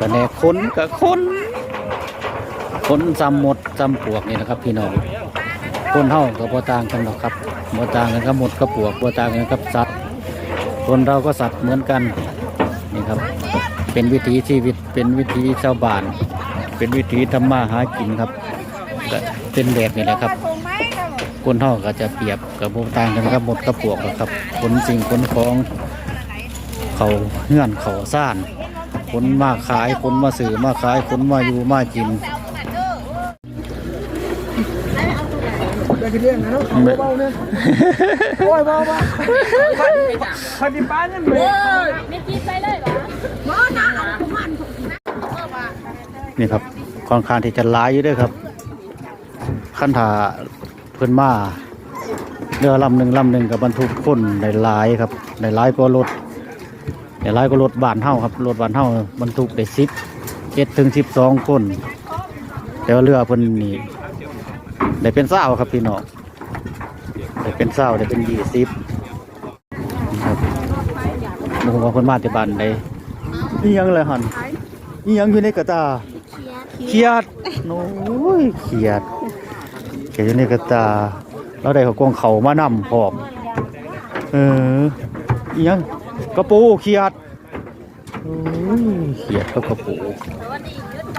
กระแนกคนกับคนคนจำหมดจำปวกนี่นะครับ พี่น้องคนเฮากับบ่ต่างกันหรอกครับบ่ต่างกันกับหมดกับปวกบ่ต่างกันกับสัตว์ คนเราก็สัตว์เหมือนกันนี่ครับ เป็นวิถีชีวิตเป็นวิถีชาวบ้าน เป็นวิถีทำมาหากินครับก็เป็นแบบนี้แหละครับ คนเฮาก็จะเปรียบกับบ่ต่างกันกับหมดกับปวกหรอกครับขนสิ่งขนของเขาเงื่อนเขาซ่านคนมาขายคนมาสื่อมาขายคนมาอยู่มากินได้กินเรื่องนะเนาะเบาๆเนี่ยโอ้ยเบาๆพันธิป้าเนี่ยเหมือนนี่ครับค่อนข้างที่จะหลายอยู่เด้วยครับขั้นถา เพื่นมาเรือลำหนึ่งลำหนึ่งกับบรรทุกคนได้หลายครับได้หลายกว่ารถได้หลายกว่ารถบานเฮาครับรถบานเฮาบรรทุกได้สิบเจ็ดถึงสิบสองคน แต่ว่าเรือเพิ่นนี่ได้เป็นเศร้าครับพี่น้องได้เป็นเศร้าได้เป็นยี่สิบครับมโหว่าเพิ่นมาที่บ้านได้นี่ยังเลยหันนี่ยังอยู่ในกระตาเขียดโอ้ยเขียด เขียดอยู่ในกระตาเราได้ขากวงเขามานำพร้อมเอออิหยังกระปูเขียดโอ้ยเขียดกับกระปู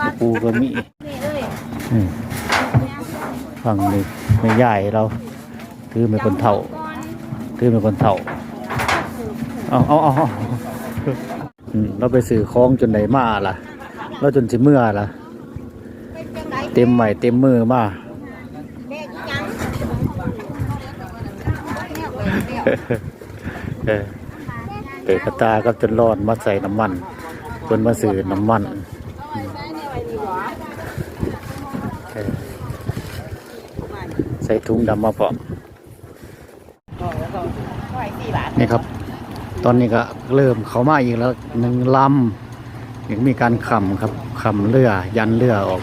กระปูก็มีอืมฟังนี่ไม่ใหญ่เราถือเป็นคนเท่าถือเป็นคนเท่าเอาเอาเอาเออืมเราไปสื่อคล้องจนไหนมาล่ะ เราจนสิเมื่อล่ะ เต็มใหม่เต็มมือมา เออเปิดกระตากับจนรอนมาใส่น้ำมันเพิ่นมาซื้อน้ำมันใส่ถุงดำมาพร้อมนี่ครับ ตอนนี้ก็เริ่มเขามาอีกแล้วหนึ่งลำยังมีการขำครับขำเรือยันเรือออก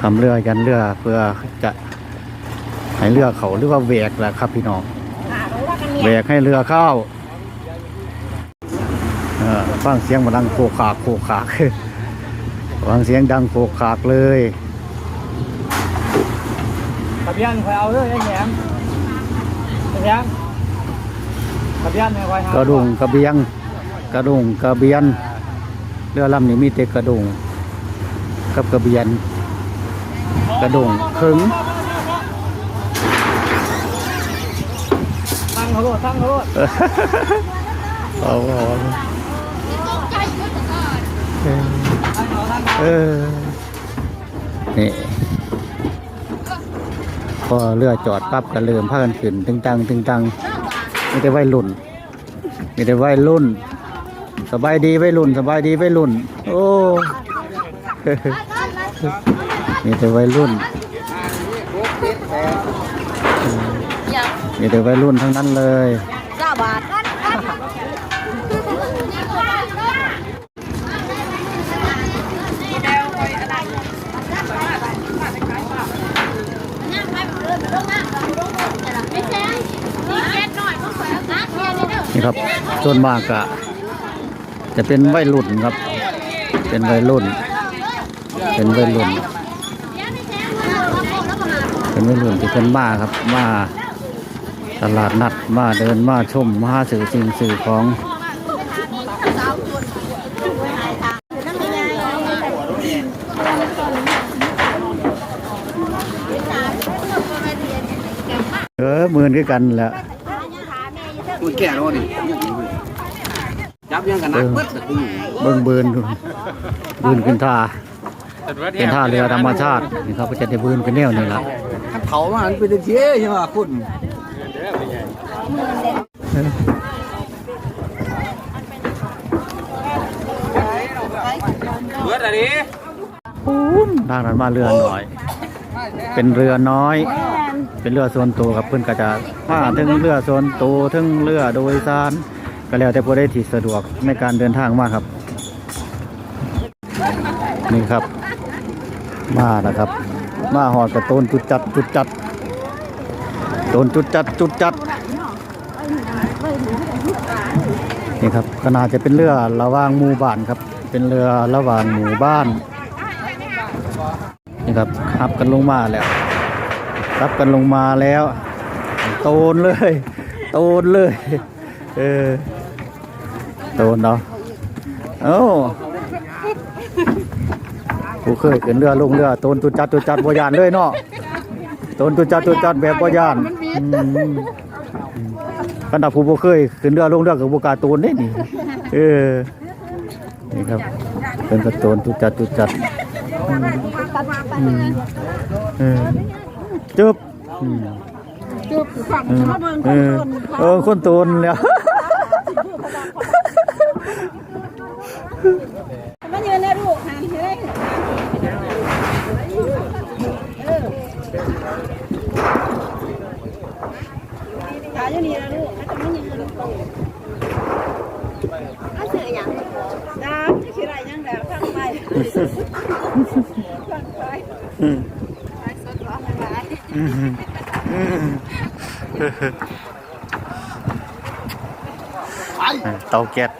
ทำเรือยันเรือเพื่อจะให้เรือเขาหรือว่าแวกแหละครับพี่น้อง แหวกให้เรือเข้าเออฟังเสียงมันดังโคขากโคขากฟังเสียงดังโคขากเลยทะเบียนคอยเอาเรื่องไอ้แหนมทะเบียนทะเบียนเนี่ยคอยกระดุงกระเบียง กระดุงกระเบียนเรือลำนี้มีแต่กระดุงกับกระเบียน กระดุงขึง เขาโลดตั้งเขาโลดเอาเอาเออนี่พอเรือจอดปั๊บก็เริ่มพากันขึ้นตึงตังตึงตังมีแต่วัยรุ่นมีแต่วัยรุ่น สบายดีวัยรุ่น สบายดีวัยรุ่น โอ้มีแต่วัยรุ่น มีแต่วัยรุ่นทั้งนั้นเลยเก้าบาทนี่ครับส่วนมากอะจะเป็นวัยรุ่นครับ เป็นวัยรุ่น เป็นวัยรุ่น เป็นวัยรุ่นที่เป็นมาครับมา ตลาดนัดมาเดินมาชมมาหาสื่อสิ่งสื่อของเออหมื่นคือกันแหละมันแก่แล้วนี่จับยังกันนักเบิดแต่กูอยู่เบิ่งเบินดูเบินขึ้นท่าเป็นท่าเรือธรรมชาตินี่ครับก็จะได้เบินเป็นแนวนี่ละถ้าเผามันเป็นเที่ยใช่ไหมคุณ เบิดอะไรทางนั้นมาเรือน้อย เป็นเรือน้อย เป็นเรือส่วนตัวครับเพื่อนก็จะมาถึงเรือส่วนตัวถึงเรือโดยสารก็แล้วแต่ผู้ได้ที่สะดวกในการเดินทางมากครับ นี่ครับ มานะครับ มาหอดกระตูนจุดจัดจุดจัด โดนจุดจัดจุดจัดนี่ครับก็น่าจะเป็นเรือระว่างหมู่บ้านครับ เป็นเรือระหว่างหมู่บ้านนี่ครับขับกันลงมาแล้วขับกันลงมาแล้ว โตนเลย โตนเลยเออโตนเนาะเอ้ผู้เคยขึ้นเรือลงเรือโตนตุดจัดตุดจัดบยานเลยเนาะ ตนตุจัดตุจัดแบบบ่ยานอืมขนาดผู้บ่เคยขึ้นเรือลงเรือกับบ่กล้าโตนเด้นี่ เออ นี่ครับ เป็นกระโตนตุจัดตุจัดอืมอืมเออจึ๊บอืม จุบฝั่งเออมาเบิ่งเออเออคนโตนแล้ว มายืนในลูกหันเฮ้ยขายอยู่นี่นะลูกถ้าจะไม่ยืนลูกโตอาเสืออย่างดามจะคิดอะไรยังแบบฟังไปฟังไปไปสดร้อนอะไร เตาแก๊ส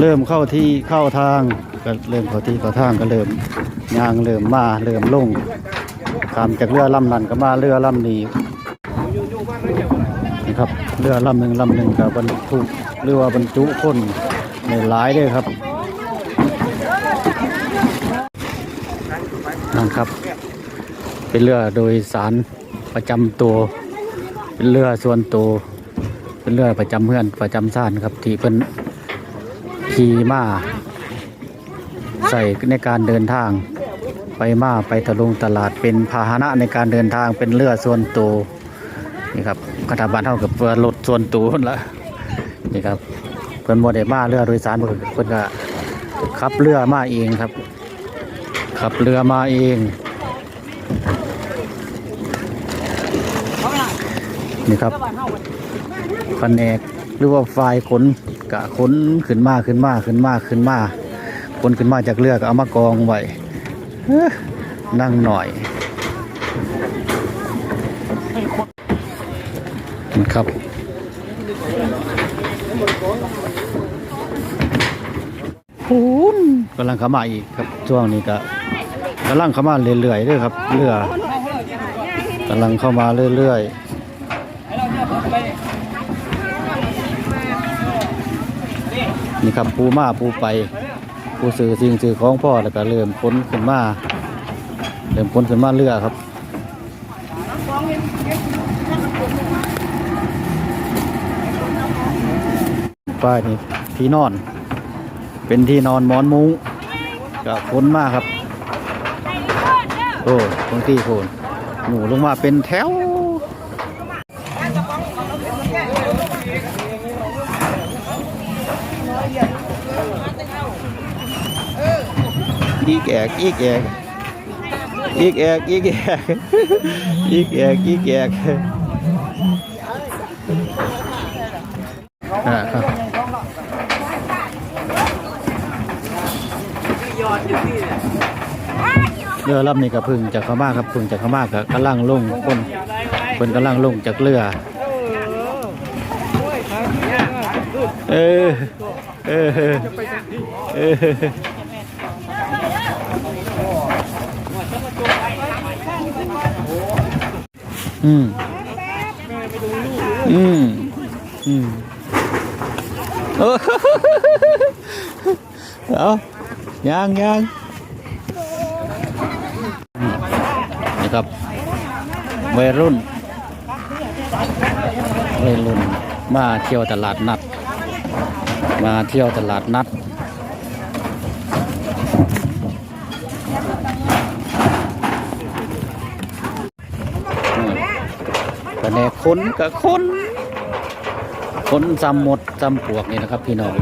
เริ่มเข้าที่เข้าทางก็เริ่มเข้าที่เข้าทางก็เริ่มยางเริ่มมาเริ่มลงข้ามจากเรือลำนั้นก็มาเรือลำนี้นะครับเรือลำหนึ่งลำหนึ่งกับบรรทุกเรือว่าบรรจุคนในหลายเลยครับ นั่นครับ เป็นเรือโดยสารประจำตัว เป็นเรือส่วนตัว เป็นเรือประจำเพื่อนประจำซ่านครับ ที่เพิ่นขี่มาใส่ในการเดินทาง ไปมาไปตะลุงตลาดเป็นพาหนะในการเดินทางเป็นเรือส่วนตัวนี่ครับกระถาบานเท่ากับเรือรถส่วนตัวละนี่ครับเพิ่นโมเดมาเรือโดยสารเพิ่นเพิ่นก็ขับเรือมาเองครับ ขับเรือมาเอง นี่ครับแผนกหรือว่าฝ่ายขนกะขนขึ้นมาขึ้นมาขึ้นมาขึ้นมาขนขึ้นมาจากเรือก็เอามากองไว้นั่งหน่อยนะครับปูน กำลังเข้ามาอีกครับช่วงนี้ก็กำลังเข้ามาเรื่อยๆด้วยครับเรือกำลังเข้ามาเรื่อยๆนี่ครับปูมาปูไปปูสื่อสิ่งสื่อของพ่อแล้วก็เริ่มพ้นขึ้นมาเริ่มพ้นขึ้นมาเรือครับป้ายนี่ที่นอน เป็นที่นอนหมอนมุ้งก็พ้นมากครับ โอ้ตรงที่โคนหนูลงมาเป็นแถวอีกแอกอีกแอกอีกแอกอีกแอกอีกแอกอีกแอกอ่าครับ เรือลำนี้ก็เพึ่งจากขามาครับพึ่งจากขามาก็กำลังลงคนคนกำลังลงจากเรือ เออเออเอออืมอืมอืมเออเอา ยังยังนี่ครับวัยรุ่นวัยรุ่นมาเที่ยวตลาดนัด มาเที่ยวตลาดนัดก็แน่คนกับคนค้นจำหมดจำปวกนี่นะครับ พี่น้อง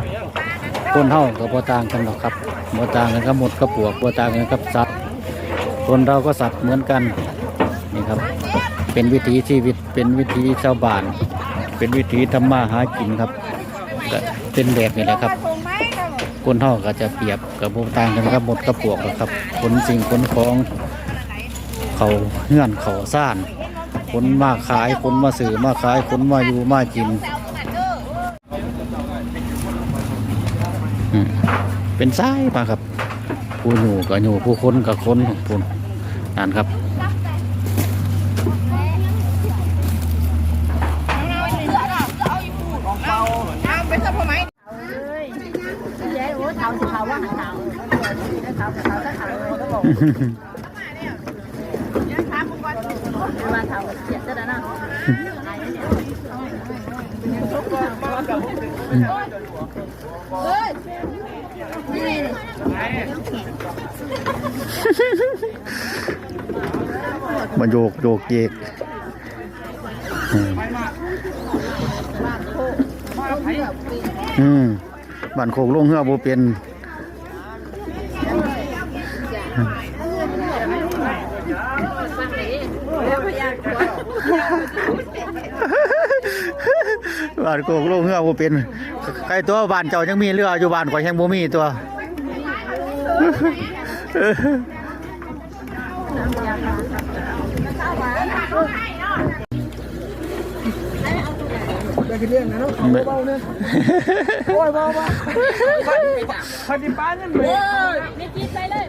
คนเฮากับบ่ต่างกันหรอกครับ บ่ต่างกันกับหมดกับปวกบ่ต่างกันกับสัตว์คนเราก็สัตว์เหมือนกันนี่ครับ เป็นวิถีชีวิตเป็นวิถีชาวบ้าน เป็นวิถีทำมาหากินครับก็เป็นแบบนี้แหละครับคนเท่าก็จะเปรียบกับพวกต่างกันกับหมดกระปวกครับขนสิ่งขนของเขาเงื่อนเขาซ่านขนมาขายขนมาสื่อมาขายขนมาอยู่มากิน อืม เป็นสายมาครับ ผู้อยู่กับอยู่ผู้คนกับคนของผู้นั่นครับเจ๊โอ้เท้าสิเขาว่าเท้าเท้าเท้าเท้าเท้าเขาบอกว่าเท้าเจ็บจะได้นะเฮ้ย มาโยกโยกเยกอืมบ้านโคกลงเฮือบ่เป็นแล้วพยากรบ้านโคกลงเฮือบ่เป็น ใครตัวบ้านเจ้ายังมีเรืออยู่บ้านข่อยยังบ่มีตัว ได้กินเรื่องนะเนาะเบาๆเนี่ยโอ้ยเบาๆพันธิป้าเนี่ยเหมือนไม่กินไปเลย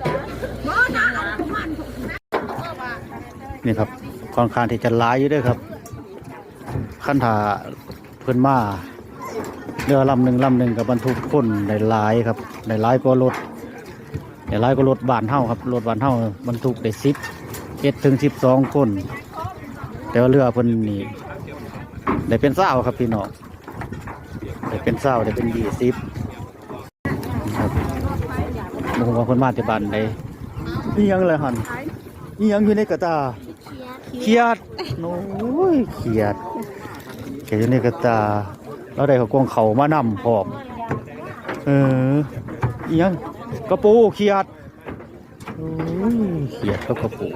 นี่ครับค่อนข้างที่จะหลายอยู่เด้วยครับ ขั้นถาเพิ่นมา เรือลำหนึ่งลำหนึ่งกับบรรทุกคนได้หลายครับได้หลายกว่ารถได้หลายกว่ารถบ้านเฮาครับรถบ้านเฮาบรรทุกได้สิบเจ็ดถึงสิบสองคน แต่ว่าเรือเพิ่นนี่ได้เป็นเศร้าครับพี่น้องได้เป็นเศร้าได้เป็นยี่สิบครับบ่รู้ว่าเพิ่นมาจากบ้านใดนี่ยังเลยหันนี่ยังอยู่ในกระตาเขียดโอ้ยเขียดเขียดอยู่ในกระตา เราได้เขากวงเขามานำพร้อมเอออีหยังกระปูเขียดโอ้ยเขียดกับกระปู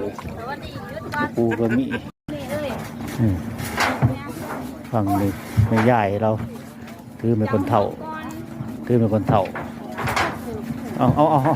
กระปูก็มีอืมฝั่งนี้ไม่ใหญ่เราคือเป็นคนเฒ่าคือเป็นคนเฒ่าเอาเอาเอาเอา